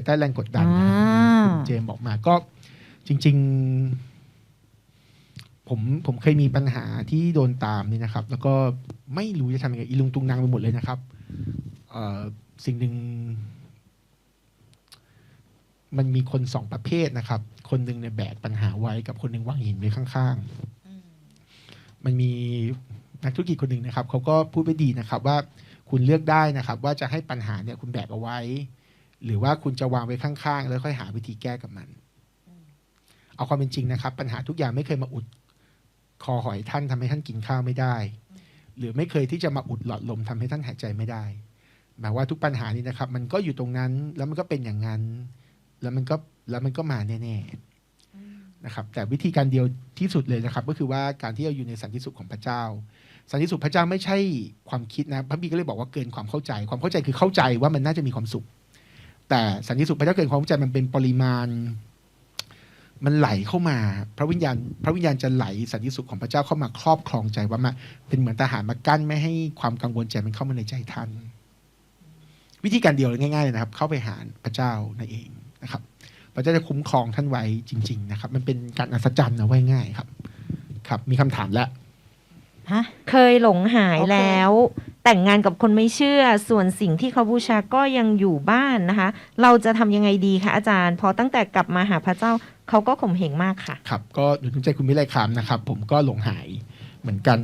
ายใต้แรงกดดันนะอ่าคุณเจมส์บอกมาก็จริง ๆ ผมผมเคยมีปัญหาที่โดนตามนี่นะครับ แล้วก็ไม่รู้จะทำยังไงอีลุงตุงนางไปหมดเลยนะครับเอ่อสิ่งหนึ่งมันมีคนสองประเภทนะครับ คนหนึ่งเนี่ยแบกปัญหาไว้กับคนหนึ่งวางหินไว้ข้างๆ มันมีนักธุรกิจคนหนึ่งนะครับเขาก็พูดไปดีนะครับ ว่าคุณเลือกได้นะครับ ว่าจะให้ปัญหาเนี่ยคุณแบกเอาไว้ หรือว่าคุณจะวางไว้ข้างๆ แล้วค่อยหาวิธีแก้กับมัน เอาความเป็นจริงนะครับ ปัญหาทุกอย่างไม่เคยมาอุด คอหอยท่านทำให้ท่านกินข้าวไม่ได้ หรือไม่เคยที่จะมาอุดหลอดลมทำให้ท่านหายใจไม่ได้หมายว่าทุกปัญหานี้นะครับ มันก็อยู่ตรงนั้นแล้วมันก็เป็นอย่างนั้น แล้วมันก็แล้วมันก็มาแน่ๆนะครับ แต่วิธีการเดียวที่สุดเลยนะครับ ก็คือว่าการที่เราอยู่ในสันติสุขของพระเจ้า สันติสุขพระเจ้าไม่ใช่ความคิดนะพระบีก็เลยบอกว่าเกินความเข้าใจ ความเข้าใจคือเข้าใจว่ามันน่าจะมีความสุข แต่สันติสุขพระเจ้าเกินความเข้าใจมันเป็นปริมาณ มันไหลเข้ามา พระวิญญาณ พระวิญญาณจะไหลสันติสุขของพระเจ้าเข้ามาครอบครองใจว่ามาเป็นเหมือนทหารมากั้นไม่ให้ความกังวลใจมันเข้ามาในใจท่าน วิธีการเดียวเลยง่ายๆเลยนะครับ เข้าไปหาพระเจ้านั่นเองนะครับ พระเจ้าจะคุ้มครองท่านไว้จริง ๆ นะครับ มันเป็นการอัศจรรย์นะไว้ง่ายครับ ครับ มีคำถามแล้วฮะเคยหลงหายโอเคแล้ว แต่งงานกับคนไม่เชื่อ ส่วนสิ่งที่เขาบูชาก็ยังอยู่บ้านนะคะ เราจะทำยังไงดีคะอาจารย์ พอตั้งแต่กลับมาหาพระเจ้าเขาก็ข่มเหงมากค่ะ ครับก็หนุนใจคุณวิไลคามนะครับ ผมก็หลงหายเหมือนกัน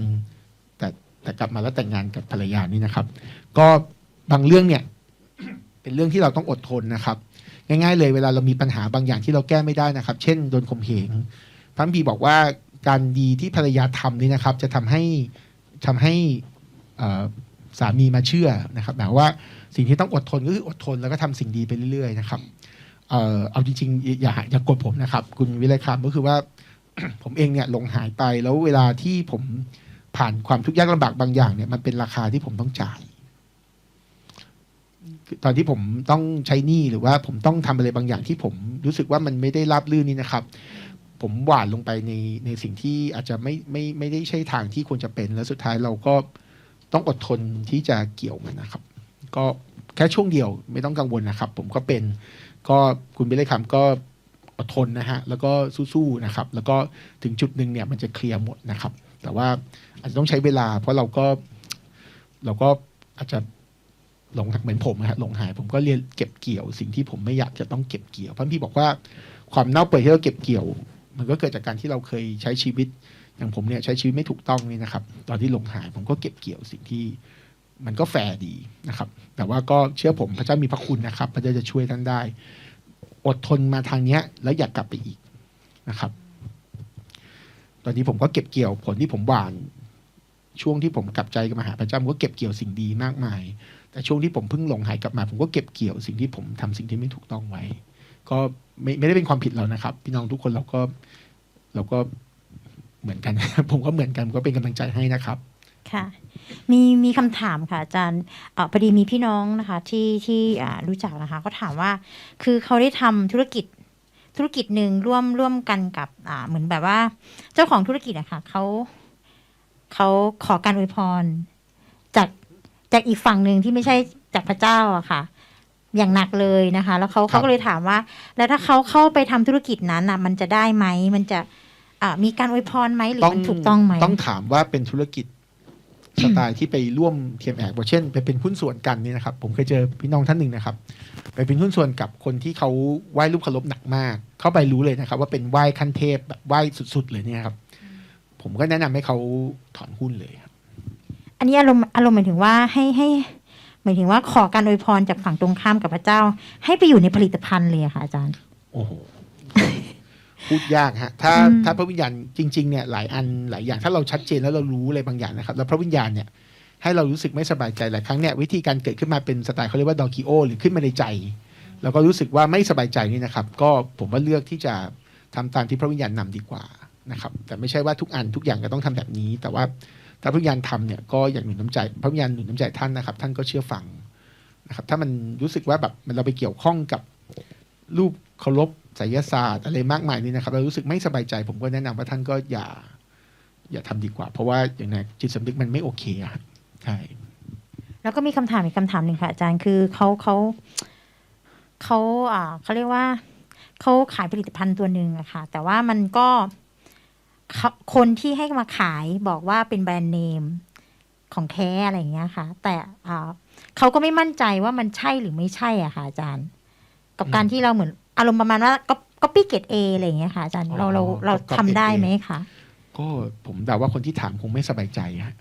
แต่แต่กลับมาแล้วแต่งงานกับภรรยานี่นะครับ ก็บางเรื่องเนี่ย เป็นเรื่องที่เราต้องอดทนนะครับ ง่าย ๆ เลยเวลาเรามีปัญหาบางอย่างที่เราแก้ไม่ได้นะครับ เช่นโดนข่มเหงพระบีบอกว่าการดีที่ภรรยาทำนี่นะครับ จะทำให้ทำให้อ่อ สามีมาเชื่อนะครับหมายว่าสิ่งที่ต้องอดทนก็คืออดทนแล้วก็ทำสิ่งดีไปเรื่อยๆนะครับเอ่อเอาจริงๆอย่าอย่ากดผมนะครับ คุณวิไลคามก็คือว่าผมเองเนี่ยหลงหายไปแล้วเวลาที่ผมผ่านความทุกข์ยากลำบากบางอย่างเนี่ยมันเป็นราคาที่ผมต้องจ่ายตอนที่ผมต้องใช้หนี้หรือว่าผมต้องทำอะไรบางอย่างที่ผมรู้สึกว่ามันไม่ได้ราบรื่นนี่นะครับ ผมหวานลงไปในในสิ่งที่อาจจะไม่ไม่ไม่ได้ใช่ทางที่ควรจะเป็นแล้วสุดท้ายเราก็ ต้องอดทนที่จะเกี่ยวมันนะครับ ก็แค่ช่วงเดียวไม่ต้องกังวลนะครับ ผมก็เป็นก็คุณวิไลคำก็อดทนนะฮะแล้วก็สู้ๆนะครับ แล้วก็ถึงจุดหนึ่งเนี่ยมันจะเคลียร์หมดนะครับ แต่ว่าอาจจะต้องใช้เวลา เพราะเราก็เราก็อาจจะหลงเหมือนผมนะฮะหลงหาย ผมก็เรียนเก็บเกี่ยวสิ่งที่ผมไม่อยากจะต้องเก็บเกี่ยวเพราะพี่บอกว่าความเน่าเปื่อยที่เราเก็บเกี่ยว มันก็เกิดจากการที่เราเคยใช้ชีวิต อย่างผมเนี่ยใช้ชีวิตไม่ถูกต้องนี่นะครับ ตอนที่หลงหายผมก็เก็บเกี่ยวสิ่งที่มันก็แฟร์ดีนะครับ แต่ว่าก็เชื่อผมพระเจ้ามีพระคุณนะครับ พระเจ้าจะช่วยท่านได้ อดทนมาทางเนี้ย แล้วอย่ากกลับไปอีกนะครับ ตอนนี้ผมก็เก็บเกี่ยวผลที่ผมหวาน ช่วงที่ผมกลับใจกับมาหาพระเจ้าผมก็เก็บเกี่ยวสิ่งดีมากมาย แต่ช่วงที่ผมเพิ่งหลงหายกลับมา ผมก็เก็บเกี่ยวสิ่งที่ผมทำสิ่งที่ไม่ถูกต้องไว้ ก็ไม่ไม่ได้เป็นความผิดเรานะครับ พี่น้องทุกคนเราก็เราก็ เหมือนกัน ผมก็เหมือนกันผมก็เป็นกำลังใจให้นะครับค่ะมีมีคำถามค่ะอาจารย์อพอดีมีพี่น้องนะคะที่ที่รู้จักนะคะเขาถามว่าคือเขาได้ทำธุรกิจธุรกิจหนึ่งร่วมร่วมกันกับเหมือนแบบว่า เจ้าของธุรกิจอะค่ะเขาเขาขอการอวยพร จากจากอีกฝั่งหนึ่งที่ไม่ใช่จากพระเจ้าอะค่ะ อย่างหนักเลยนะคะ แล้วเขาเขาก็เลยถามว่า แล้วถ้าเขาเข้าไปทำธุรกิจนั้นอะมันจะได้ไหมมันจะ มีการอวยพรไหมหรือมันถูกต้องไหมต้องถามว่าเป็นธุรกิจสไตล์ที่ไปร่วมเทียมแอกเช่น ไปเป็นหุ้นส่วนกันนี่นะครับ ผมเคยเจอพี่น้องท่านหนึ่งนะครับ ไปเป็นหุ้นส่วนกับคนที่เขาไหว้รูปเคารพหนักมาก เข้าไปรู้เลยนะครับ ว่าเป็นไหว้ขั้นเทพแบบไหว้สุดๆเลยเนี่ยครับ ผมก็แนะนำให้เขาถอนหุ้นเลยครับ อันนี้อารมณ์อารมณ์หมายถึงว่าให้ให้หมายถึงว่าขอการอวยพรจากฝั่งตรงข้ามกับพระเจ้า ให้ไปอยู่ในผลิตภัณฑ์เลยอะค่ะอาจารย์ โอ้โห พูดยากฮะถ้าอืมถ้าพระวิญญาณจริงๆเนี่ยหลายอันหลายอย่างถ้าเราชัดเจนแล้วเรารู้อะไรบางอย่างนะครับ แล้วพระวิญญาณเนี่ยให้เรารู้สึกไม่สบายใจหลายครั้งเนี่ยวิธีการเกิดขึ้นมาเป็นสไตล์เขาเรียกว่าดอคิโอหรือขึ้นมาในใจ แล้วก็รู้สึกว่าไม่สบายใจนี่นะครับ ก็ผมว่าเลือกที่จะทำตามที่พระวิญญาณนำดีกว่านะครับ แต่ไม่ใช่ว่าทุกอันทุกอย่างก็ต้องทำแบบนี้ แต่ว่าถ้าพระวิญญาณทำเนี่ยก็อยากหนุนน้ำใจ พระวิญญาณหนุนน้ำใจท่านนะครับ ท่านก็เชื่อฟังนะครับ ถ้ามันรู้สึกว่าแบบมันเราไปเกี่ยวข้องกับรูปเคารพ ไสยศาสตร์อะไรมากมายนี่นะครับเรารู้สึกไม่สบายใจ ผมก็แนะนำว่าท่านก็อย่า อย่าทำดีกว่า เพราะว่าอย่างนั้จิตสำนึกมันไม่โอเคอะใช่แล้วก็มีคำถามอีกคำถามหนึ่งค่ะอาจารย์คือเขาเขาเขาอ่าเขาเรียกว่าเขาขายผลิตภัณฑ์ตัวหนึ่งอะค่ะ แต่ว่ามันก็คนที่ให้มาขายบอกว่าเป็นแบรนด์เนมของแท้อะไรอย่างเงี้ยค่ะ แต่เขาก็ไม่มั่นใจว่ามันใช่หรือไม่ใช่อะค่ะอาจารย์ กับการที่เราเหมือน อารมณ์ประมาณว่าก็ก็ปี้เกตเออะไรอย่างเงี้ยค่ะอาจารย์เราเราเราทำได้ไหมคะก็ผมเดาว่าคนที่ถามคงไม่สบายใจฮะ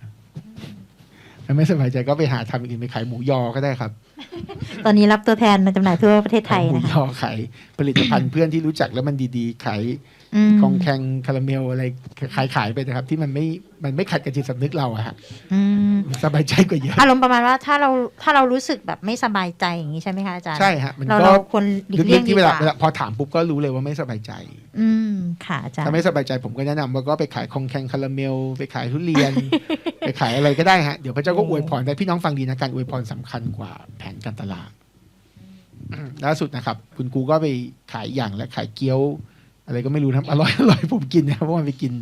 ถ้าไม่สบายใจก็ไปหาทำอื่นไปขายหมูยอก็ได้ครับ ตอนนี้รับตัวแทนมาจำหน่ายทั่วประเทศไทยขายหมูนะยคะอขายผลิตภัณฑ์เพื่อนที่รู้จักแล้วมันดีๆขาย อืมคองแคงคาราเมลอะไรขายขายๆไปนะครับ ที่มันไม่มันไม่ขัดกับจิตสำนึกเราอะฮะอืมสบายใจกว่าเยอะอารมณ์ประมาณว่าถ้าเราถ้าเรารู้สึกแบบไม่สบายใจอย่างนี้ใช่ไหมคะอาจารย์ใช่ฮะมันเราก็เราควรหลีกเลี่ลึยงกๆดีที่กเวลาว่าเวลาพอถามปุ๊บก็รู้เลยว่าไม่สบายใจ อืมค่ะอาจารย์ถ้าไม่สบายใจผมก็แนะนำว่าก็ไปขายคองแคงคาราเมล ไปขายทุเรียน ไปขายอะไรก็ได้ฮะเดี๋ยวพระเจ้าก็อวยพรได้พี่น้องฟังดีนะการอวยพรสำคัญกว่าแผนการตลาดล่าสุดนะครับ คุณกูก็ไปขายอย่างและขายเกี๊ยว อะไรก็ไม่รู้นะครับอร่อยอร่อยผมกินนะเพราะว่าไปกิน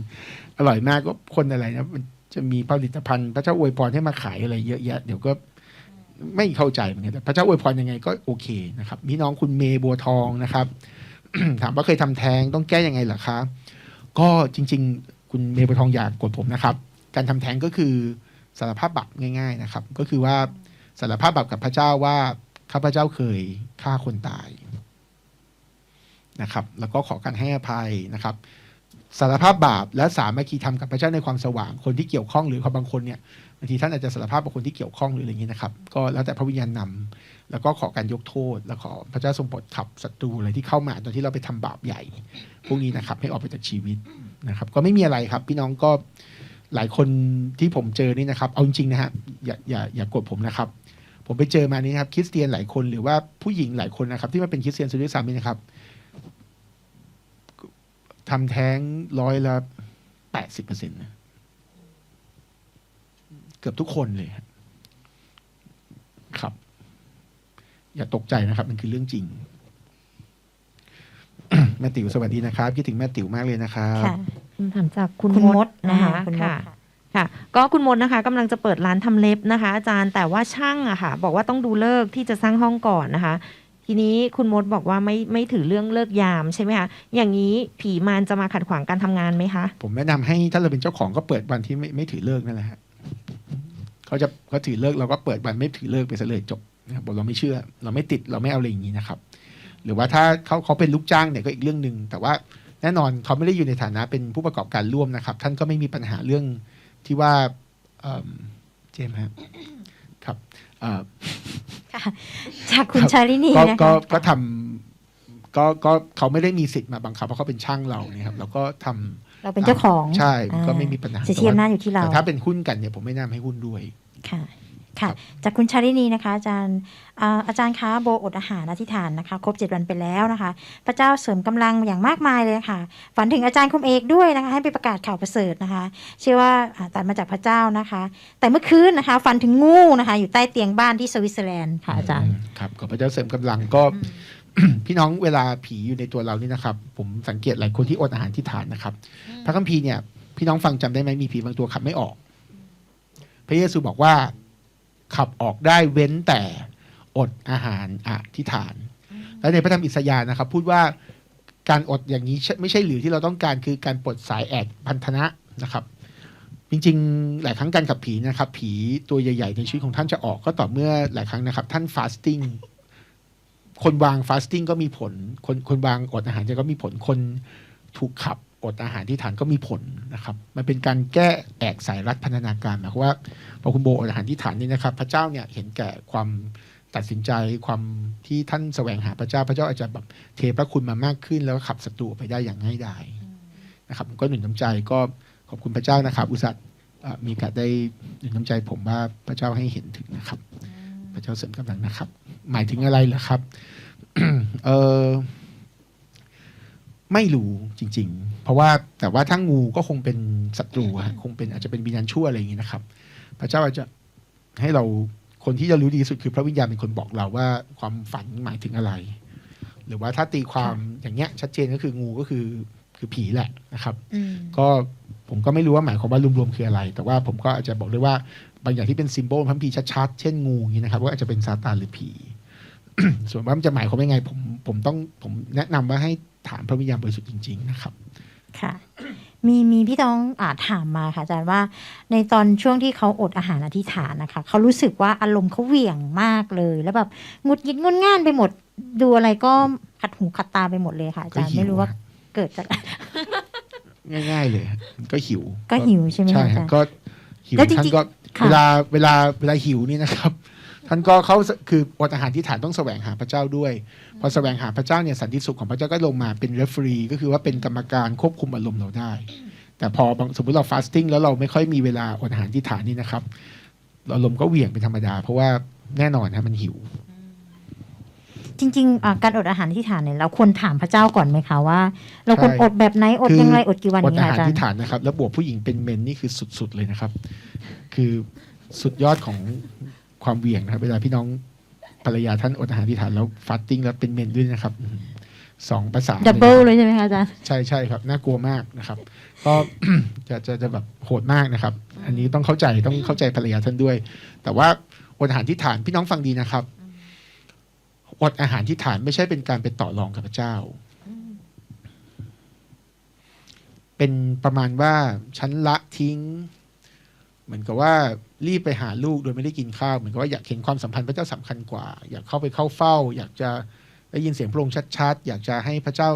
อร่อยมากก็คนอะไรนะมันจะมีผลิตภัณฑ์พระเจ้าอวยพรให้มาขายอะไรเยอะแยะเดี๋ยวก็ไม่เข้าใจเหมือนกันแต่พระเจ้าอวยพรยังไงก็โอเคนะครับพี่น้องคุณเมย์บัวทองนะครับ ถามว่าเคยทำแท้งต้องแก้ยังไงเหรอคะก็จริง ๆ คุณเมย์บัวทองอยากกดผมนะครับ การทำแท้งก็คือสารภาพบาปง่าย ๆนะครับ ก็คือว่าสารภาพบาปกับพระเจ้าว่าข้าพเจ้าเคยฆ่าคนตาย นะครับแล้วก็ขอการให้อภัยนะครับสารภาพบาปและสามัคคีธรรมกับพระเจ้าในความสว่างคนที่เกี่ยวข้องหรือคนบางคนเนี่ยบางทีท่านอาจจะสารภาพกับคนที่เกี่ยวข้องหรืออะไรอย่างนี้นะครับ ก็แล้วแต่พระวิญญาณนำแล้วก็ขอการยกโทษ แล้วขอพระเจ้าทรงโปรดขับศัตรูอะไรที่เข้ามาตอนที่เราไปทำบาปใหญ่ พวกนี้นะครับให้ออกไปจากชีวิตนะครับ ก็ไม่มีอะไรครับ พี่น้องก็หลายคนที่ผมเจอนี่นะครับ เอาจริงนะฮะอย่าอย่าอย่ากดผมนะครับ ผมไปเจอมานี่ครับคริสเตียนหลายคนหรือว่าผู้หญิงหลายคนนะครับ ที่มาเป็นคริสเตียนซะด้วยซ้ำนี่นะครับ ทำแท้งร้อยละแปดสิบเปอร์เซ็นต์นะเกือบทุกคนเลยครับครับ อย่าตกใจนะครับ มันคือเรื่องจริง แม่ติ๋วสวัสดีนะครับ คิดถึงแม่ติ๋วมากเลยนะครับค่ะคำถามจากคุณคุณมมดดนะนะคะคะคุณมดค่ะค่ะค่ะก็คุณมดนะคะกำลังจะเปิดร้านทำเล็บนะคะ อาจารย์แต่ว่าช่างอะค่ะ บอกว่าต้องดูเลิกษ์ที่จะสร้างห้องก่อนนะคะ ทีนี้คุณมดบอกว่าไม่ไม่ถือเรื่องเลิกยามใช่ไหมคะ อย่างนี้ผีมารจะมาขัดขวางการทำงานไหมคะ ผมแนะนำให้ถ้าเราเป็นเจ้าของก็เปิดวันที่ไม่ไม่ถือเลิกนั่นแหละฮะเขาจะเขาถือเลิกเราก็เปิดวันไม่ถือเลิกไปเลยจบนะครับอกเราไม่เชื่อ เราไม่ติดเราไม่เอาอะไรอย่างนี้นะครับ หรือว่าถ้าเขาเขาเป็นลูกจ้างเนี่ยก็อีกเรื่องหนึ่งแต่ว่าแน่นอนเขาไม่ได้อยู่ในฐานะเป็นผู้ประกอบการร่วมนะครับ ท่านก็ไม่มีปัญหาเรื่องที่ว่าเจมส์ครับครับอ่อ จากคุณครับชาลินีก็นะคะก็ก็ทำก็ก็เขาไม่ได้มีสิทธิ์มาบังคับเพราะเขาเป็นช่างเราเนี่ยครับเราก็ทำเราเป็นเจ้าของใช่อ่าก็ไม่มีปัญหาสิทธิอำนาจอยู่ที่เราแต่ถ้าเป็นหุ้นกันเนี่ยผมไม่แนะนำให้หุ้นด้วยค่ะ ค่ะ จากคุณชาลินีนะคะ อาจารย์อ่าอาจารย์คะโบอดอาหารอธิษฐานนะคะ ครบเจ็ดวันไปแล้วนะคะ พระเจ้าเสริมกำลังอย่างมากมายเลยค่ะ ฝันถึงอาจารย์คมเอกด้วยนะคะ ให้ไปประกาศข่าวประเสริฐนะคะ เชื่อว่าอ่าตัดมาจากพระเจ้านะคะ แต่เมื่อคืนนะคะ ฝันถึงงูนะคะ อยู่ใต้เตียงบ้านที่สวิตเซอร์แลนด์ค่ะอาจารย์ครับขอพระเจ้าเสริมกำลังก็พี่น้องเวลาผีอยู่ในตัวเรานี่นะครับ ผมสังเกตหลายคนที่อดอาหารที่ฐานนะครับ พระคัมภีร์เนี่ย พี่น้องฟังจำได้ไหมมีผีบางตัวขับไม่ออก พระเยซูบอกว่า ขับออกได้เว้นแต่อดอาหารอธิษฐาน และในพระธรรมอิสยาห์นะครับ พูดว่าการอดอย่างนี้ใช่ไม่ใช่หรือที่เราต้องการคือการปลดสายแอดพันธนะนะครับ จริงๆ หลายครั้งการขับผีนะครับ ผีตัวใหญ่ ๆ ในชีวิตของท่านจะออกก็ต่อเมื่อหลายครั้งนะครับ ท่านฟาสติ้งคนวางฟาสติ้งก็มีผล คนคนวางอดอาหารจะก็มีผลคนถูกขับ อดอาหารที่ฐานก็มีผลนะครับ มันเป็นการแก้แอกสายรัดพันธนาการหมายความว่าพอคุณโบอดอาหารที่ฐานนี่นะครับ พระเจ้าเนี่ยเห็นแก่ความตัดสินใจความที่ท่านแสวงหาพระเจ้า พระเจ้าอาจจะแบบเทพระคุณมามากขึ้น แล้วก็ขับศัตรูออกไปได้อย่างง่ายดายนะครับผมก็หนุนน้ำใจก็ขอบคุณพระเจ้านะครับ อุตส่าห์เอ่อมีโอกาสได้หนุนน้ำใจผมว่าพระเจ้าให้เห็นถึงนะครับ พระเจ้าเสริมกำลังนะครับ หมายถึงอะไรเหรอครับ เออ ไม่รู้จริง ๆ เพราะว่าแต่ว่าถ้างูก็คงเป็นศัตรูฮะคงเป็นอาจจะเป็นวิญญาณชั่วอะไรอย่างนี้นะครับ พระเจ้าอาจจะให้เราคนที่จะรู้ดีที่สุดคือพระวิญญาณเป็นคนบอกเราว่าความฝันหมายถึงอะไร หรือว่าถ้าตีความอย่างเงี้ยชัดเจนก็คืองูก็คือคือผีแหละนะครับอืมก็ผมก็ไม่รู้ว่าหมายความว่ารวมๆคืออะไร แต่ว่าผมก็อาจจะบอกเลยว่าบางอย่างที่เป็นซิมโบลพัมพีร์ชัดๆเช่นงูอย่างนี้นะครับว่าอาจจะเป็นซาตานหรือผีส่วนว่ามันจะหมายความว่ายังไงผมผมต้องผมแนะนำว่าให้ ถามพระวิญญาณบริสุทธิ์จริง ๆ นะครับค่ะ มีมีพี่ต้องอาถามมาค่ะอาจารย์ว่า ในตอนช่วงที่เขาอดอาหารอธิษฐานนะคะเขารู้สึกว่าอารมณ์เขาเหวี่ยงมากเลย แล้วแบบหงุดหงิดงุนง่านไปหมด ดูอะไรก็ขัดหูขัดตาไปหมดเลยค่ะอาจารย์ก็หิวไม่รู้ว่าครับเกิดจากง่าย ๆ เลย ก็หิว ก็หิวใช่ไหมใช่คะอาครัจาบรย์ก็หิวแล้วจริงๆท่านก็ค่ะเวลาเวลาเวลาหิวนี่นะครับ ท่านก็เขาคืออดอาหารที่ฐานต้องแสวงหาพระเจ้าด้วย พอแสวงหาพระเจ้าเนี่ยสันติสุขของพระเจ้าก็ลงมาเป็นเรฟฟรีก็คือว่าเป็นกรรมการควบคุมอารมณ์เราได้ แต่พอบางสมมติเราฟาสติ้งแล้วเราไม่ค่อยมีเวลาอดอาหารที่ฐานนี่นะครับอารมณ์ก็เหวี่ยงเป็นธรรมดา เพราะว่าแน่นอนนะมันหิว จริงๆอ่าการอดอาหารอธิษฐานเนี่ยเราควรถามพระเจ้าก่อนไหมคะว่า เราควรใช่อดแบบไหนอดคือยังไงอดกี่วันอดอย่างอาเงี้ยหารอาจารที่ย์ฐานนะครับ แล้วบวกผู้หญิงเป็นเมนนี่คือสุดๆเลยนะครับ คือสุดยอดของ ความเหวี่ยงนะครับ เวลาพี่น้องภรรยาท่านอดอาหารที่ฐานแล้วฟาสติ้งแล้วเป็นเมนด้วยนะครับอืมสองภาษาดับเบิลเลยเลยใช่ไหมคะอาจารย์ใช่ใช่ครับ น่ากลัวมากนะครับ ก็จะจะจะแบบโหดมากนะครับ อันนี้ต้องเข้าใจต้องเข้าใจภรรยาท่านด้วย แต่ว่าอดอาหารที่ฐานพี่น้องฟังดีนะครับอดอาหารที่ฐานไม่ใช่เป็นการไปต่อรองกับพระเจ้า เป็นประมาณว่าฉันละทิ้ง เหมือนกับว่ารีบไปหาลูกโดยไม่ได้กินข้าว เหมือนกับว่าอยากเห็นความสัมพันธ์พระเจ้าสำคัญกว่า อยากเข้าไปเข้าเฝ้า อยากจะได้ยินเสียงพระองค์ชัดๆ อยากจะให้พระเจ้า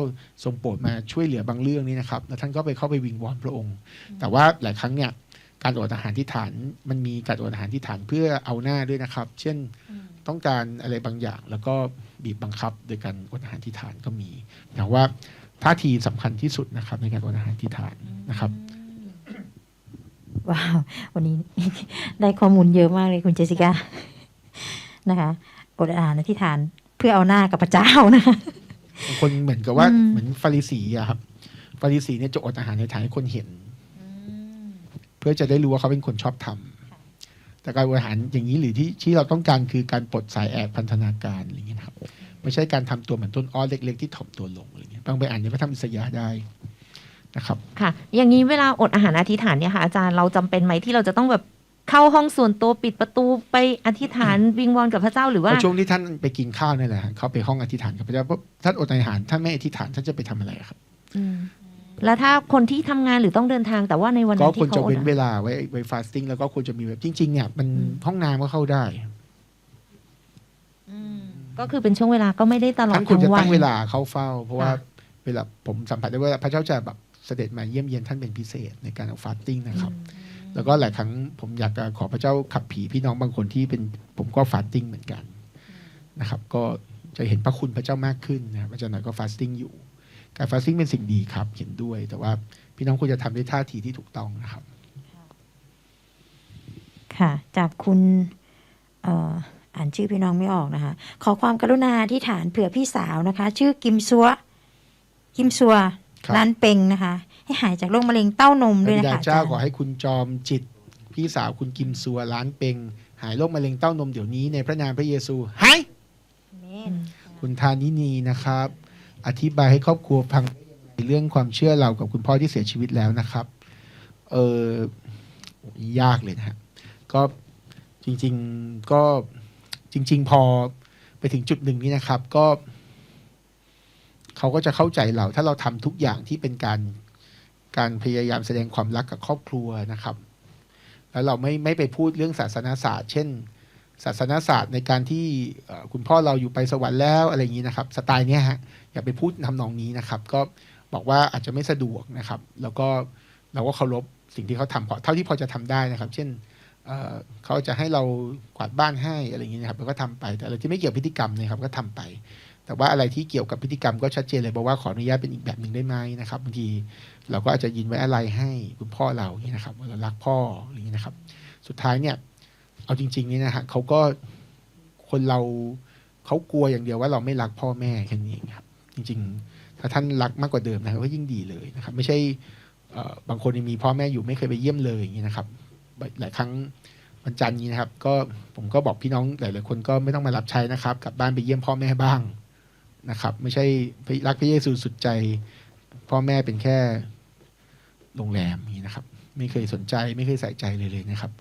ทรงโปรดมาช่วยเหลือบางเรื่องนี้นะครับ แล้วท่านก็ไปเข้าไปวิงวอนพระองค์ แต่ว่าหลายครั้งเนี่ยการอดอาหารที่ฐานมันมีการอดอาหารที่ฐานเพื่อเอาหน้าด้วยนะครับ เช่นต้องการอะไรบางอย่างแล้วก็บีบบังคับโดยการอดอาหารที่ฐานก็มีแต่ว่าท่าทีสำคัญที่สุดนะครับในการอดอาหารที่ฐานนะครับ ว้าว วันนี้ได้ข้อมูลเยอะมากเลยคุณเจสสิก้านะคะอดอาหารอธิษฐานเพื่อเอาหน้ากับพระเจ้านะคะบางคนเหมือนกับว่าอืมเหมือนฟาริสีอะครับฟาริสีเนี่ยจะอดอาหารในฐานให้คนเห็น เพื่อจะได้รู้ว่าเขาเป็นคนชอบทำแต่การอดอาหารอย่างนี้หรือที่ที่เราต้องการคือการปลดสายแอบพันธนาการอะไรอย่างเงี้ยนะครับไม่ใช่การทำตัวเหมือนต้นอ้อเล็ก ๆ ที่ถ่อมตัวลงอะไรเงี้ยบางไปอ่านในพระธรรมอิสยาห์ได้ นะครับค่ะ อย่างนี้เวลาอดอาหารอธิษฐานเนี่ยค่ะอาจารย์เราจำเป็นไหมที่เราจะต้องแบบเข้าห้องส่วนตัวปิดประตูไปอธิษฐานวิงวอนกับพระเจ้าหรือว่าเพราะช่วงที่ท่านไปกินข้าวนี่แหละฮะเขาไปห้องอธิษฐานกับพระเจ้าเพราะท่านอดอาหารท่านไม่อธิษฐานท่านจะไปทำอะไรครับอืมแล้วถ้าคนที่ทำงานหรือต้องเดินทางแต่ว่าในวันก็นั้นควรที่จะเขาอดเว้นเวอะลาไว้ไว้ฟาสติ้งแล้วก็ควรจะมีแบบจริงๆเนี่ยมันห้องน้ำก็เข้าได้ก็คือเป็นช่วงเวลาก็ไม่ได้ตลอดท่านควรทั้จะงวัตั้นงเวลาเข้าเฝ้า เพราะว่าค่ะเวลาผมสัมผัสได้ว่าพระเจ้าจะแบบ เสด็จมาเยี่ยมเยียนท่านเป็นพิเศษในการฟาสติ้งนะครับ แล้วก็หลายครั้งผมอยากจะขอพระเจ้าขับผีพี่น้องบางคนที่เป็นผมก็ฟาสติ้งเหมือนกันนะครับ ก็จะเห็นพระคุณพระเจ้ามากขึ้นนะครับอาจารย์หน่อยก็ฟาสติ้งอยู่ การฟาสติ้งเป็นสิ่งดีครับเห็นด้วย แต่ว่าพี่น้องควรจะทำด้วยท่าทีที่ถูกต้องนะครับ ค่ะ จากคุณเอ่ออ่านชื่อพี่น้องไม่ออกนะคะ ขอความกรุณาที่ฐานเผื่อพี่สาวนะคะ ชื่อกิมซัวกิมซัวค รับร้านเป็งนะคะ ให้หายจากโรคมะเร็งเต้านมพด้ระวยบินะดาคะอาเจ้าจารย์ขอให้คุณจอมจิต พี่สาวคุณกิมซัวล้านเป็งหายโรคมะเร็งเต้านมเดี๋ยวนี้ในพระนามพระเยซูหายคุณธานินีนะครับ อธิบายให้ครอบครัวฟังได้ยังไงเรื่องความเชื่อเรากับคุณพ่อที่เสียชีวิตแล้วนะครับ เออยากเลยนะฮะก็จริง ๆก็จริง ๆ พอไปถึงจุดหนึ่งนี้นะครับ ก็ เขาก็จะเข้าใจเรา ถ้าเราทำทุกอย่างที่เป็นการการพยายามแสดงความรักกับครอบครัวนะครับ แล้วเราไม่ไม่ไปพูดเรื่องศาสนาศาสตร์ เช่น ศาสนาศาสตร์ในการที่คุณพ่อเราอยู่ไปสวรรค์แล้วอะไรอย่างนี้นะครับ สไตล์เนี้ยฮะอย่าไปพูดทำนองนี้นะครับ ก็บอกว่าอาจจะไม่สะดวกนะครับ แล้วก็เราก็เคารพสิ่งที่เขาทำพอเท่าที่พอจะทำได้นะครับ เช่นเขาจะให้เรากวาดบ้านให้อะไรอย่างนี้นะครับเราก็ทำไป แต่อะไรที่ไม่เกี่ยวพฤติกรรมนะครับก็ทำไป แต่ว่าอะไรที่เกี่ยวกับพฤติกรรมก็ชัดเจนเลยบอกว่าขออนุญาตเป็นอีกแบบหนึ่งได้ไหมนะครับบางทีเราก็อาจจะยินไว้อะไรให้คุณพ่อเราอย่างนี้นะครับว่าเรารักพ่ออย่างนี้นะครับ สุดท้ายเนี่ย เอาจริง ๆ นี่นะฮะเขาก็คนเราเขากลัวอย่างเดียวว่าเราไม่รักพ่อแม่แค่นี้เองครับ จริง ๆ ถ้าท่านรักมากกว่าเดิมนะครับก็ยิ่งดีเลยนะครับ ไม่ใช่บางคนมีพ่อแม่อยู่ไม่เคยไปเยี่ยมเลยอย่างนี้นะครับ หลายครั้งวันจันทร์นี้นะครับ ก็ผมก็บอกพี่น้องหลายๆคนก็ไม่ต้องมารับใช้นะครับกลับบ้านไปเยี่ยมพ่อแม่บ้าง นะครับ ไม่ใช่รักพระเยซูสุดใจ พ่อแม่เป็นแค่โรงแรมอย่างนี้นะครับ ไม่เคยสนใจไม่เคยใส่ใจเลยเลยนะครับ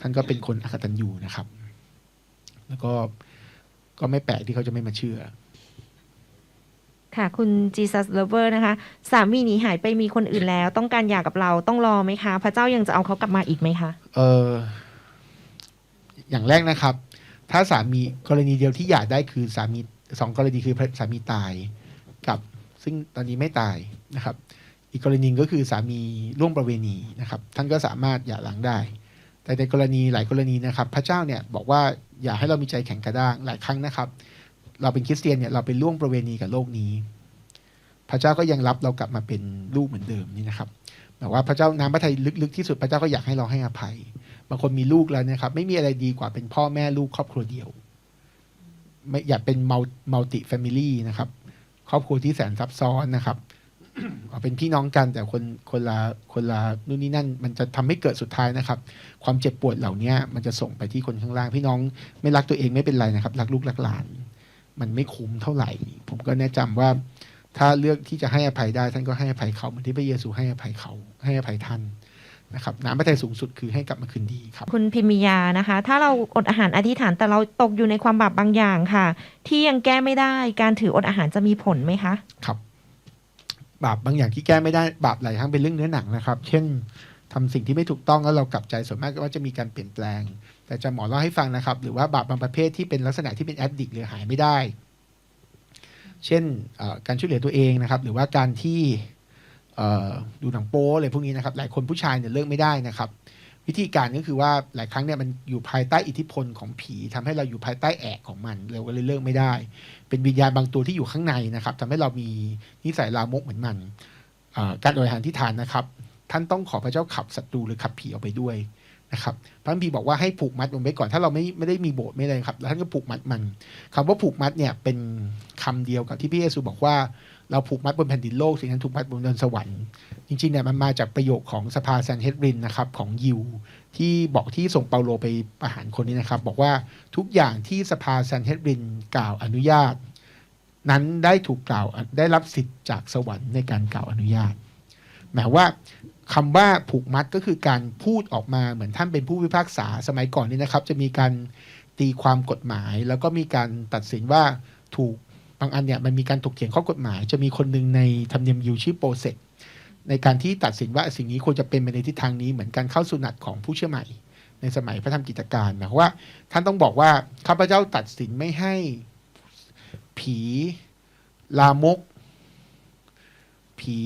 ท่านก็เป็นคนอกตัญญูนะครับ แล้วก็ก็ไม่แปลกที่เขาจะไม่มาเชื่อ ค่ะ คุณ Jesus Lover นะคะ สามีหนีหายไปมีคนอื่นแล้ว ต้องการหย่ากับเราต้องรอไหมคะ พระเจ้ายังจะเอาเขากลับมาอีกไหมคะเอออย่างแรกนะครับ ถ้าสามีกรณีเดียวที่หย่าได้คือสามี สองกรณีคือสามีตายกับซึ่งตอนนี้ไม่ตายนะครับ อีกกรณีก็คือสามีร่วมประเวณีนะครับ ท่านก็สามารถหย่าหลังได้ แต่ในกรณีหลายกรณีนะครับ พระเจ้าเนี่ยบอกว่าอย่าให้เรามีใจแข็งกระด้างหลายครั้งนะครับ เราเป็นคริสเตียนเนี่ยเราไปร่วมประเวณีกับโลกนี้ พระเจ้าก็ยังรับเรากลับมาเป็นลูกเหมือนเดิมนี่นะครับแต่ว่าพระเจ้าน้ำพระทัยลึกๆที่สุดพระเจ้าก็อยากให้เราให้อภัย บางคนมีลูกแล้วนะครับ ไม่มีอะไรดีกว่าเป็นพ่อแม่ลูกครอบครัวเดียว ไม่อยากเป็นมัลติแฟมิลี่นะครับ ครอบครัวที่แสนซับซ้อนนะครับเป็นพี่น้องกันแต่คนคนละคนละนู่นนี่นั่น มันจะทำให้เกิดสุดท้ายนะครับ ความเจ็บปวดเหล่านี้มันจะส่งไปที่คนข้างล่าง พี่น้องไม่รักตัวเองไม่เป็นไรนะครับ รักลูกรักหลาน มันไม่คุ้มเท่าไหร่ ผมก็แนะจำว่า ถ้าเลือกที่จะให้อภัยได้ท่านก็ให้อภัยเขาเหมือนที่พระเยซูให้อภัยเขา ให้อภัยท่าน นะครับน้ำพระทัยสูงสุดคือให้กลับมาคืนดีครับ คุณพิมยานะคะ ถ้าเราอดอาหารอธิษฐานแต่เราตกอยู่ในความบาปบางอย่างค่ะ ที่ยังแก้ไม่ได้การถืออดอาหารจะมีผลไหมคะครับบาปบางอย่างที่แก้ไม่ได้บาปหลายครั้งเป็นเรื่องเนื้อหนังนะครับ เช่นทำสิ่งที่ไม่ถูกต้องแล้วเรากลับใจส่วนมากก็จะมีการเปลี่ยนแปลง แต่จะหมอเล่าให้ฟังนะครับ หรือว่าบาปบางประเภทที่เป็นลักษณะที่เป็นแอดดิกหรือหายไม่ได้ เช่นเอ่อการช่วยเหลือตัวเองนะครับ หรือว่าการที่เอ่อ ดูหนังโป๊อะไรพวกนี้นะครับ หลายคนผู้ชายเนี่ยเลิกไม่ได้นะครับ วิธีการก็คือว่าหลายครั้งเนี่ยมันอยู่ภายใต้อิทธิพลของผีทำให้เราอยู่ภายใต้แอกของมันเราก็เลยเลิกไม่ได้ เป็นวิญญาณบางตัวที่อยู่ข้างในนะครับทำให้เรามีนิสัยลามกเหมือนมันการอดอาหารที่ทานนะครับ ท่านต้องขอพระเจ้าขับศัตรูหรือขับผีออกไปด้วยนะครับพระคัมภีร์บอกว่าให้ผูกมัดมันไว้ก่อนถ้าเราไม่ไม่ได้มีโบสถ์ไม่อะไรครับแล้วท่านก็ผูกมัดมันคำว่าผูกมัดเนี่ยเป็นคำเดียวกับที่พระเยซูบอกว่า เราผูกมัดบนแผ่นดินโลกสิ่งนั้นถูกมัดบนเดินสวรรค์จริงๆเนี่ยมันมาจากประโยคของสภาแซนเฮดรินนะครับของยิวที่บอกที่ส่งเปาโลไปประหารคนนี้นะครับ บอกว่าทุกอย่างที่สภาแซนเฮดรินกล่าวอนุญาต นั้นได้ถูกกล่าวได้รับสิทธิ์จากสวรรค์ในการกล่าวอนุญาตหมายว่าคำว่าผูกมัดก็คือการพูดออกมาเหมือนท่านเป็นผู้พิพากษาสมัยก่อนนี่นะครับ จะมีการตีความกฎหมาย แล้วก็มีการตัดสินว่าถูก บางอันเนี่ยมันมีการถกเถียงข้อกฎหมาย จะมีคนหนึ่งในธรรมเนียมยิวชื่อโปรเซกในการที่ตัดสินว่าสิ่งนี้ควรจะเป็นไปในทิศทางนี้เหมือนการเข้าสุนัตของผู้เชื่อใหม่ ในสมัยพระธรรมกิจการหมายว่า ท่านต้องบอกว่าข้าพเจ้าตัดสินไม่ให้ผีลามก ผี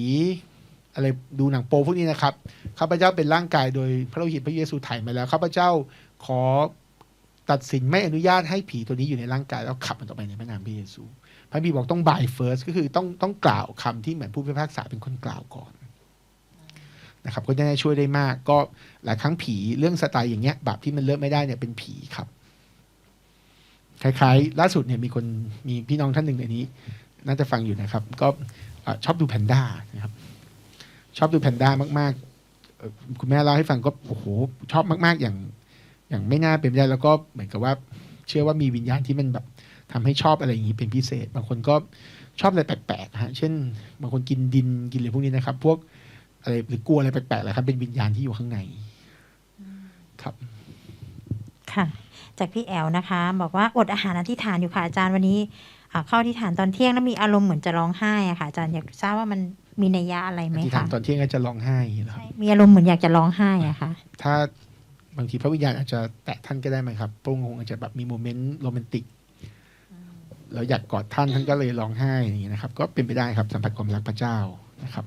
อะไรดูหนังโปพวกนี้นะครับข้าพเจ้าเป็นร่างกายโดยพระโลหิตพระเยซูถ่ายมาแล้วข้าพเจ้าขอตัดสินไม่อนุญาตให้ผีตัวนี้อยู่ในร่างกายแล้วขับมันออกไปในพระนามพระเยซู พระบีบอกต้อง by first ก็คือต้องต้องกล่าวคำที่เหมือนผู้พิพากษาเป็นคนกล่าวก่อนนะครับก็จะได้ช่วยได้มากก็หลายครั้งผีเรื่องสไตล์อย่างเงี้ยบาปที่มันเลิกไม่ได้เนี่ยเป็นผีครับ คล้ายๆ ล่าสุดเนี่ยมีคนมีพี่น้องท่านหนึ่งในนี้ น่าจะฟังอยู่นะครับ ก็ชอบดูแพนด้านะครับ ชอบดูแพนด้ามากๆ คุณแม่เล่าให้ฟังก็โอ้โหชอบมาก ๆ อย่างอย่างไม่น่าเป็นไปได้แล้วก็เหมือนกับว่า เชื่อว่ามีวิญญาณที่มันแบบ ทำให้ชอบอะไรอย่างนี้เป็นพิเศษ บางคนก็ชอบอะไรแปลกๆฮะ เช่น บางคนกินดินกินอะไรพวกนี้นะครับ พวกอะไรหรือกลัวอะไรแปลกๆแหละครับ เป็นวิญญาณที่อยู่ข้างใน ครับ ค่ะ จากพี่แอลนะคะ บอกว่าอดอาหารอธิษฐานอยู่ค่ะอาจารย์วันนี้อ่าเข้าอธิษฐานตอนเที่ยงแล้วมีอารมณ์เหมือนจะร้องไห้อะค่ะอาจารย์อยากทราบว่ามันมีนัยยะอะไรไหมที่ถาคะมตอนเที่ยงก็จะร้องไห้นะครับใช่มีอารมณ์เหมือนอยากจะร้องไห้อะค่ะ ถ้าบางทีพระวิญญาณอาจจะแตะท่านก็ได้ไหมครับพระองค์คงอาจจะแบบมีโมเมนต์โรแมนติก แล้วอยากกอดท่านท่านก็เลยร้องไห้อย่างนี้นะครับ ก็เป็นไปได้ครับสัมผัสความรักพระเจ้านะครับ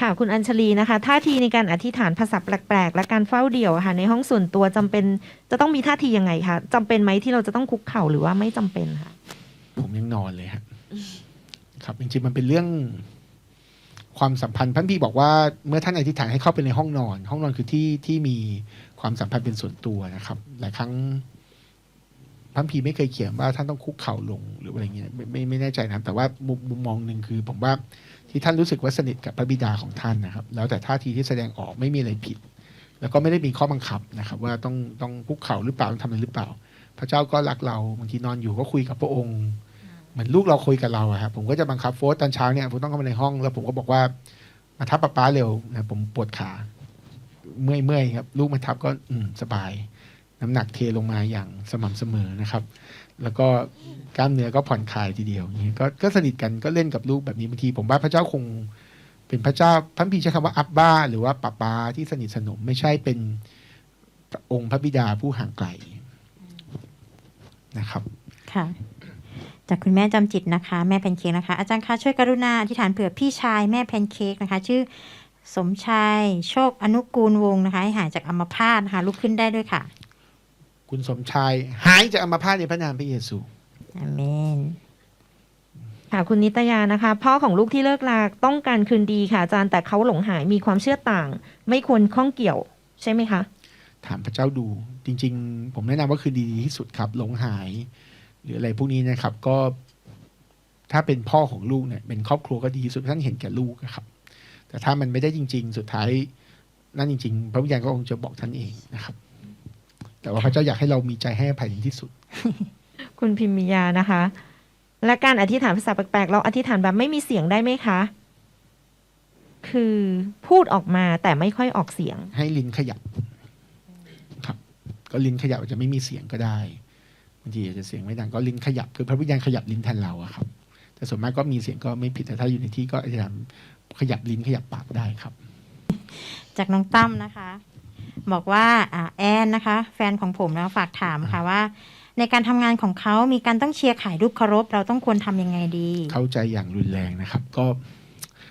ค่ะคุณอัญชลีนะคะ ท่าทีในการอธิษฐานภาษาแปลกๆ และการเฝ้าเดี่ยวอะค่ะในห้องส่วนตัวจำเป็นจะต้องมีท่าทียังไงคะจำเป็นไหมที่เราจะต้องคุกเข่าหรือว่าไม่จำเป็นค่ะผมยังนอนเลยครับครับจริงๆมันเป็นเรื่องความสัมพันธ์พันพี่บอกว่าเมื่อท่านอธิษฐานให้เข้าไปในห้องนอน ห้องนอนคือที่ที่มีความสัมพันธ์เป็นส่วนตัวนะครับ หลายครั้ง พันพีไม่เคยเขียนว่าท่านต้องคุกเข่าลงหรืออะไรเงี้ยไม่ไม่ไม่แน่ใจนะครับ แต่ว่ามุมมุมมองหนึ่งคือ ผมว่าที่ท่านรู้สึกว่าสนิทกับพระบิดาของท่านนะครับ แล้วแต่ท่าทีที่แสดงออกไม่มีอะไรผิด แล้วก็ไม่ได้มีข้อบังคับนะครับ ว่าต้องต้องคุกเข่าหรือเปล่าต้องทำอะไรหรือเปล่า พระเจ้าก็รักเราบางทีนอนอยู่ก็คุยกับพระองค์เหมือนลูกเราคุยกับเราอะครับผมก็จะบังคับโฟสตอนเช้าเนี่ยผมต้องเข้ามาในห้อง แล้วผมก็บอกว่ามาทับป๊าป๊าเร็วนะผมปวดขาเมื่อยเมื่อยครับ ลูกมาทับก็อืมสบาย น้ำหนักเทลงมาอย่างสม่ำเสมอนะครับ แล้วก็กล้ามเนื้อก็ผ่อนคลายทีเดียวนี้ก็ก็สนิทกันก็เล่นกับลูกแบบนี้บางทีผมว่าพระเจ้าคงเป็นพระเจ้าพระพีใช้คำว่าอับบ้า หรือว่าป้าปาที่สนิทสนมไม่ใช่เป็นองค์พระบิดาผู้ห่างไกลนะครับค่ะจากคุณแม่จำจิตนะคะ แม่แพนเค้กนะคะ อาจารย์คะช่วยกรุณาอธิษฐานเผื่อพี่ชายแม่แพนเค้กนะคะ ชื่อสมชายโชคอนุกูลวงนะคะ ให้หายจากอัมพาตนะคะลุกขึ้นได้ด้วยค่ะ คุณสมชาย หายจากอัมพาตในพระนามพระเยซูอาเมนค่ะคุณนิตยานะคะ พ่อของลูกที่เลิกลาต้องการคืนดีค่ะอาจารย์แต่เขาหลงหายมีความเชื่อต่าง ไม่ควรข้องเกี่ยวใช่ไหมคะ ถามพระเจ้าดูจริง ๆ ผมแนะนำว่าคือดีที่สุดครับหลงหาย หรืออะไรพวกนี้นะครับ ก็ ถ้าเป็นพ่อของลูกเนี่ยเป็นครอบครัวก็ดีที่สุดท่านเห็นแก่ลูกนะครับ แต่ถ้ามันไม่ได้จริง ๆ สุดท้ายนั่นจริง ๆ พระวิญญาณก็คงจะบอกท่านเองนะครับ แต่ว่าพระเจ้าอยากให้เรามีใจให้อภัยถึงที่สุด คุณพิมมิยานะคะ และการอธิษฐานภาษาแปลกๆ เราอธิษฐานแบบไม่มีเสียงได้ไหมคะ คือพูดออกมาแต่ไม่ค่อยออกเสียง ให้ลิ้นขยับ ครับ ก็ลิ้นขยับอาจจะไม่มีเสียงก็ได้บางทีอาจจะเสียงไม่ดังก็ลิ้นขยับ คือพระวิญญาณขยับลิ้นแทนเราอะครับ แต่ส่วนมากก็มีเสียงก็ไม่ผิดแต่ถ้าอยู่ในที่ก็อาจจะขยับลิ้นขยับปากได้ครับ จากน้องตั้มนะคะ บอกว่าอ่าแอนนะคะ แฟนของผมนะฝากถามค่ะว่า ในการทำงานของเขามีการต้องเชียร์ขายรูปเคารพ เราต้องควรทำยังไงดี เข้าใจอย่างรุนแรงนะครับ ก็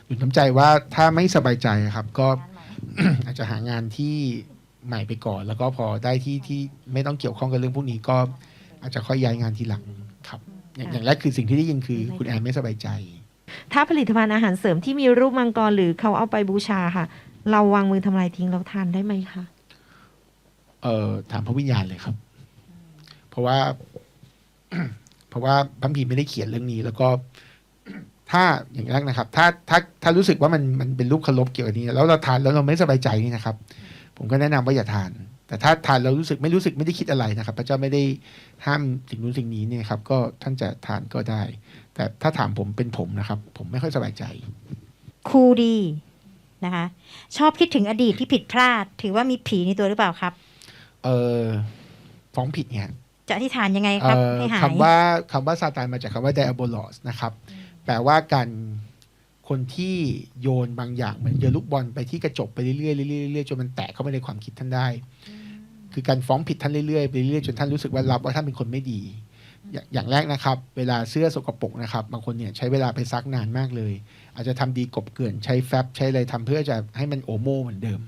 หนุนน้ำใจว่าถ้าไม่สบายใจครับ ก็อาจจะหางานที่ใหม่ไปก่อน แล้วก็พอได้ที่ที่ไม่ต้องเกี่ยวข้องกับเรื่องพวกนี้ก็อาจจะค่อยย้ายงานทีหลังครับอย่างอย่างแรกคือสิ่งที่ได้ยินคือคุณแอนไม่สบายใจ ถ้าผลิตภัณฑ์อาหารเสริมที่มีรูปมังกรหรือเขาเอาไปบูชาค่ะ เราวางมือทำลายทิ้งเราทานได้ไหมคะ เอ่อถามพระวิญญาณเลยครับ เพราะว่า เพราะว่าพระพีไม่ได้เขียนเรื่องนี้ แล้วก็ ถ้าอย่างแรกนะครับ ถ้าถ้าถ้ารู้สึกว่ามันมันเป็นรูปเคารพเกี่ยวกับนี้ แล้วเราทานแล้วเราไม่สบายใจนี่นะครับ ผมก็แนะนำว่าอย่าทาน แต่ถ้าทานแล้วรู้สึกไม่รู้สึกไม่ได้คิดอะไรนะครับ พระเจ้าไม่ได้ห้ามสิ่งนู้นสิ่งนี้เนี่ยครับ ก็ท่านจะทานก็ได้ แต่ถ้าถามผมเป็นผมนะครับ ผมไม่ค่อยสบายใจครูดีนะคะ ชอบคิดถึงอดีตที่ผิดพลาด ถือว่ามีผีในตัวหรือเปล่าครับ เออฟ้องผิดเนี่ยจะอธิษฐานยังไงครับเอ่อให้หายคำว่าคำว่าซาตานมาจากคำว่า diabolos นะครับ แปลว่าการคนที่โยนบางอย่างเหมือนโยนลูกบอลไปที่กระจกไปเรื่อยๆเรื่อยๆเรื่อยๆจนมันแตกเข้าไปในความคิดท่านได้ คือการฟ้องผิดท่านเรื่อยๆไปเรื่อยๆจนท่านรู้สึกว่ารับว่าท่านเป็นคนไม่ดี อย่างอย่างแรกนะครับ เวลาเสื้อสกปรกนะครับ บางคนเนี่ยใช้เวลาไปซักนานมากเลย อาจจะทำดีกบเกลื่อนใช้แฟบใช้อะไรทำเพื่อจะให้มันโอโมเหมือนเดิม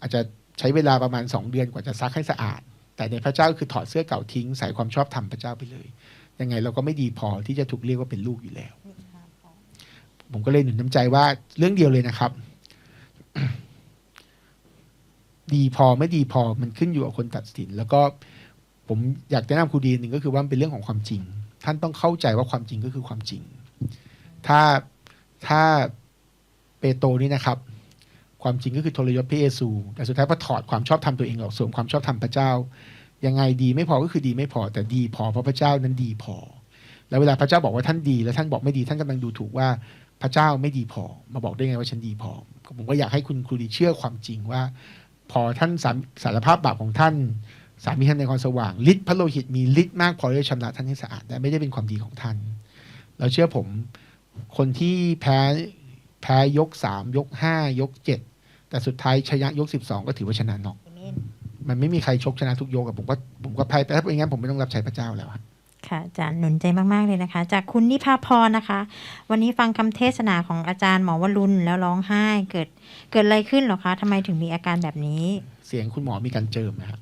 อาจจะ ใช้เวลาประมาณ 2 เดือนกว่าจะซักให้สะอาด แต่ในพระเจ้าคือถอดเสื้อเก่าทิ้งใส่ความชอบธรรมพระเจ้าไปเลย ยังไงเราก็ไม่ดีพอที่จะถูกเรียกว่าเป็นลูกอยู่แล้ว ผมก็เลยหนุนน้ำใจว่าเรื่องเดียวเลยนะครับ ดีพอไม่ดีพอมันขึ้นอยู่กับคนตัดสิน แล้วก็ผมอยากแนะนำครูดีหนึ่งก็คือว่ามันเป็นเรื่องของความจริง ท่านต้องเข้าใจว่าความจริงก็คือความจริง ถ้าถ้าเปโตนี่นะครับ ความจริงก็คือทรยศพระเยซู แต่สุดท้ายพอถอดความชอบธรรมตัวเองออกสวมความชอบธรรมพระเจ้า ยังไงดีไม่พอก็คือดีไม่พอ แต่ดีพอเพราะพระเจ้านั้นดีพอ แล้วเวลาพระเจ้าบอกว่าท่านดี แล้วท่านบอกไม่ดีท่านกำลังดูถูกว่าพระเจ้าไม่ดีพอ มาบอกได้ไงว่าฉันดีพอ ผมก็อยากให้คุณครูดีเชื่อความจริงว่า พอท่านสารสารภาพบาปของท่าน สามีท่านในความสว่างฤทธิ์พระโลหิตมีฤทธิ์มากพอที่จะชำระท่านให้สะอาดแต่ไม่ได้เป็นความดีของท่าน เราเชื่อผมคนที่แพ้ แพ้ยกสามยกห้ายกเจ็ดแต่สุดท้ายชนะยกสิบสองก็ถือว่าชนะน็อกมันไม่มีใครชกชนะทุกยกอะผมก็ผมก็แพ้แต่ถ้าเป็นงั้นผมไม่ต้องรับใช้พระเจ้าแล้วครับค่ะอาจารย์หนุนใจมาก ๆ เลยนะคะ จากคุณนิพาพรนะคะ วันนี้ฟังคำเทศนาของอาจารย์หมอวรุณแล้วร้องไห้เกิดเกิดอะไรขึ้นเหรอคะทำไมถึงมีอาการแบบนี้ เสียงคุณหมอมีการเจิมนะครับ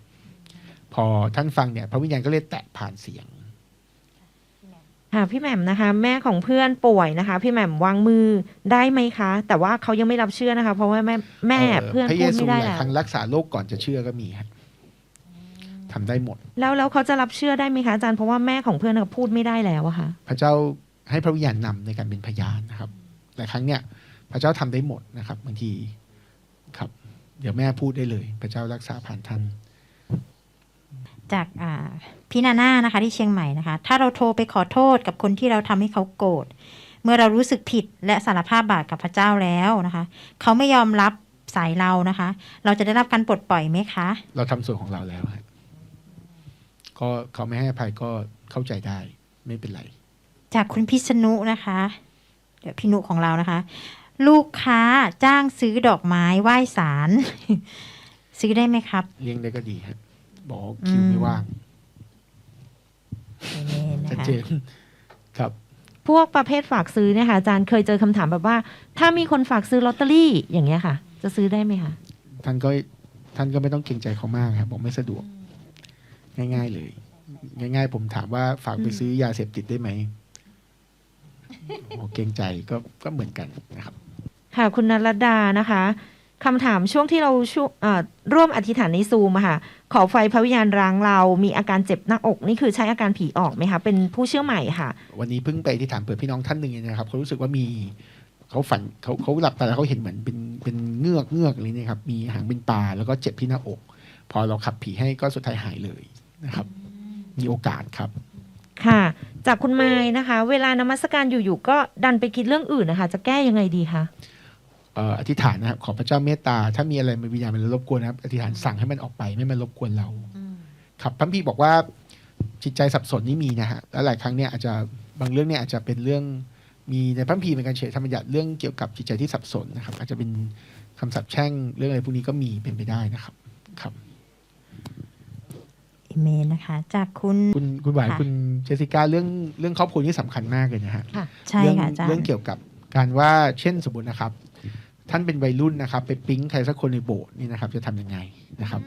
พอท่านฟังเนี่ยพระวิญญาณก็เลยแตะผ่านเสียง ค่ะพี่แหม่มนะคะ แม่ของเพื่อนป่วยนะคะ พี่แหม่มวางมือได้ไหมคะ แต่ว่าเขายังไม่รับเชื่อนะคะ เพราะว่าแม่แม่เเพื่อนพระพูเยดซูไม่ได้หลายแล้วครั้งรักษาโรคก่อนจะเชื่อก็มีครับทำได้หมด แล้วแล้วเขาจะรับเชื่อได้ไหมคะอาจารย์เพราะว่าแม่ของเพื่อนน่ะพูดไม่ได้แล้วอะค่ะ พระเจ้าให้พระวิญญาณนำในการเป็นพยานนะครับหลายครั้งเนี่ย พระเจ้าทำได้หมดนะครับบางทีครับ เดี๋ยวแม่พูดได้เลย พระเจ้ารักษาผ่านท่าน จากอ่าพี่นาน่านะคะ ที่เชียงใหม่นะคะ ถ้าเราโทรไปขอโทษกับคนที่เราทำให้เขาโกรธเมื่อเรารู้สึกผิดและสารภาพบาปกับพระเจ้าแล้วนะคะ เขาไม่ยอมรับสายเรานะคะ เราจะได้รับการปลดปล่อยไหมคะ เราทำส่วนของเราแล้วครับก็เขาไม่ให้อภัยก็เข้าใจได้ไม่เป็นไร จากคุณพิษณุนะคะ เดี๋ยวพี่นุของเรานะคะ ลูกค้าจ้างซื้อดอกไม้ไหว้สาร ซื้อได้ไหมครับ เลี้ยงได้ก็ดีฮะบ อกว่าคิวไม่ว่างนี่นะชัดคะเจนครับ พวกประเภทฝากซื้อเนี่ยค่ะอาจารย์เคยเจอคำถามแบบว่า ถ้ามีคนฝากซื้อลอตเตอรี่อย่างเงี้ยค่ะ จะซื้อได้ไหมคะท่านก็ท่านก็ไม่ต้องเกรงใจเขามากครับบอกไม่สะดวก ง่าย ๆ เลย ง่าย ๆ ผมถามว่าฝากไปซื้อยาเสพติดได้ไหมโอ้เกรงใจก็ก็เหมือนกันนะครับ ค่ะคุณนรดานะคะ คำถามช่วงที่เราช่วงเอ่อร่วมอธิษฐานในซูมอะค่ะ ขอไฟพระวิญญาณร้างเรามีอาการเจ็บหน้าอก นี่คือใช้อาการผีออกไหมคะ เป็นผู้เชื่อใหม่ค่ะ วันนี้เพิ่งไปที่ถามเปิดพี่น้องท่านหนึ่งเองนะครับเขารู้สึกว่ามีเขาฝันเขาเขาหลับตาแล้วเขาเห็นเหมือนเป็นเป็นเงือกเงือกอะไรเนี่ยครับมีหางเป็นปลาแล้วก็เจ็บที่หน้าอก พอเราขับผีให้ก็สุดท้ายหายเลยนะครับ มีโอกาสครับ ค่ะ จากคุณไม้นะคะ เวลานมัสการอยู่ๆก็ดันไปคิดเรื่องอื่นนะคะ จะแก้ยังไงดีคะเอ่ออธิษฐานนะครับขอพระเจ้าเมตตา ถ้ามีอะไรมันวิญญาณมันรบกวนนะครับอธิษฐานสั่งให้มันออกไปไม่มารบกวนเราครับพระพี่บอกว่าจิตใจสับสนนี่มีนะฮะแล้วหลายครั้งเนี่ยอาจจะบางเรื่องเนี่ยอาจจะเป็นเรื่องมีในพระพีเหมือนกันเฉยธรรมบัญญัติเรื่องเกี่ยวกับจิตใจที่สับสนนะครับ อาจจะเป็นคำสาปแช่งเรื่องอะไรพวกนี้ก็มีเป็นไปได้นะครับครับเอเมนนะคะ จากคุณคุณคุณหวานค่ะคุณเจสสิก้าเรื่องเรื่องครอบครัวนี่สำคัญมากเลยนะฮะค่ะใช่เรื่องค่ะอาจารเรื่องย์เกี่ยวกับการว่าเช่นสมมตินะครับ ท่านเป็นวัยรุ่นนะครับ ไปปิ๊งใครสักคนในโบสถ์นี่นะครับ จะทำยังไงนะครับ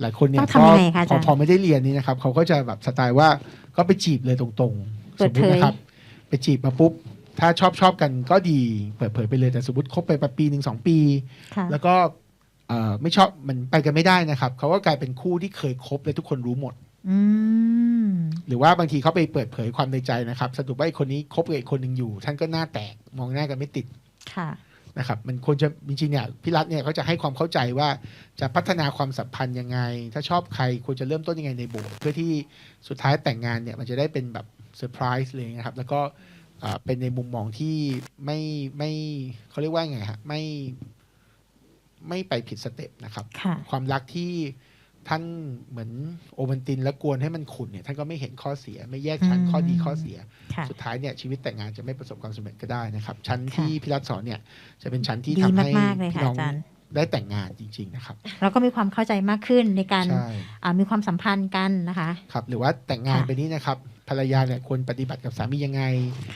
หลายคนเนี่ยต้องทำยังไงคะอาพอจารย์พอไม่ได้เรียนนี่นะครับเขาก็จะแบบสไตล์ว่าก็ไปจีบเลยตรงๆเปิดเผยสมมุตินะครับ ไปจีบมาปุ๊บถ้าชอบชอบกันก็ดีเปิดเผยไปเลยแต่สมมติคบไปปีหนึ่งสองปีค่ะแล้วก็เอ่อไม่ชอบมันไปกันไม่ได้นะครับเขาก็กลายเป็นคู่ที่เคยคบและทุกคนรู้หมดอืมหรือว่าบางทีเขาไปเปิดเผยความในใจนะครับ สรุปว่าไอ้คนนี้คบกับอีกคนหนึ่งอยู่ ท่านก็หน้าแตกมองหน้ากันไม่ติดค่ะ นะครับมันควรจะจริงๆเนี่ยพี่รัฐเนี่ยเขาจะให้ความเข้าใจว่าจะพัฒนาความสัมพันธ์ยังไง ถ้าชอบใครควรจะเริ่มต้นยังไงในโบสถ์เพื่อที่สุดท้ายแต่งงานเนี่ยมันจะได้เป็นแบบเซอร์ไพรส์เลยนะครับ แล้วก็อ่าเป็นในมุมมองที่ไม่ไม่เขาเรียกว่าไงฮะไม่ไม่ไปผิดสเต็ปนะครับค่ะความรักที่ ท่านเหมือนโอวันตินแล้วกวนให้มันขุ่นเนี่ยท่านก็ไม่เห็นข้อเสียไม่แยกชั้นอืมข้อดีข้อเสีย ค่ะ สุดท้ายเนี่ยชีวิตแต่งงานจะไม่ประสบความสำเร็จก็ได้นะครับ ชั้นค่ะที่พี่รัฐสอนเนี่ยจะเป็นชั้นที่ดีทำให้มากๆเลยพี่ค่ะน้องอาจารย์ ได้แต่งงานจริง ๆ นะครับเราก็มีความเข้าใจมากขึ้นในการใช่อ่ามีความสัมพันธ์กันนะคะ ครับ หรือว่าแต่งงานค่ะ ไปนี้นะครับภรรยาเนี่ยควรปฏิบัติกับสามียังไง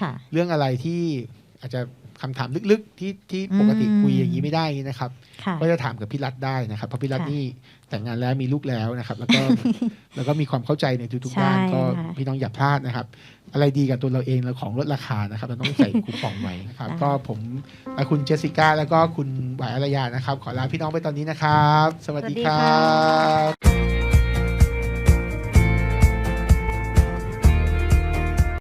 ค่ะ เรื่องอะไรที่อาจจะ คำถามลึกๆ ที่ที่อืมปกติคุยอย่างนี้ไม่ได้นะครับค่ะก็จะถามกับพี่รัฐได้นะครับเพราะพี่รัฐค่ะนี่แต่งงานแล้วมีลูกแล้วนะครับ แล้วก็แล้วก็มีความเข้าใจในทุกๆใช่ด้านก็ค่ะพี่น้องอย่าพลาดนะครับ อะไรดีกับตัวเราเองแล้วของลดราคานะครับเราต้องใส่คูปองไว้นะครับ ก็ผมและคุณเจสสิก้าแล้วก็คุณหวายอารยานะครับ ขอลาพี่น้องไปตอนนี้นะครับ สวัสดีสวัสดีครัค่ะบ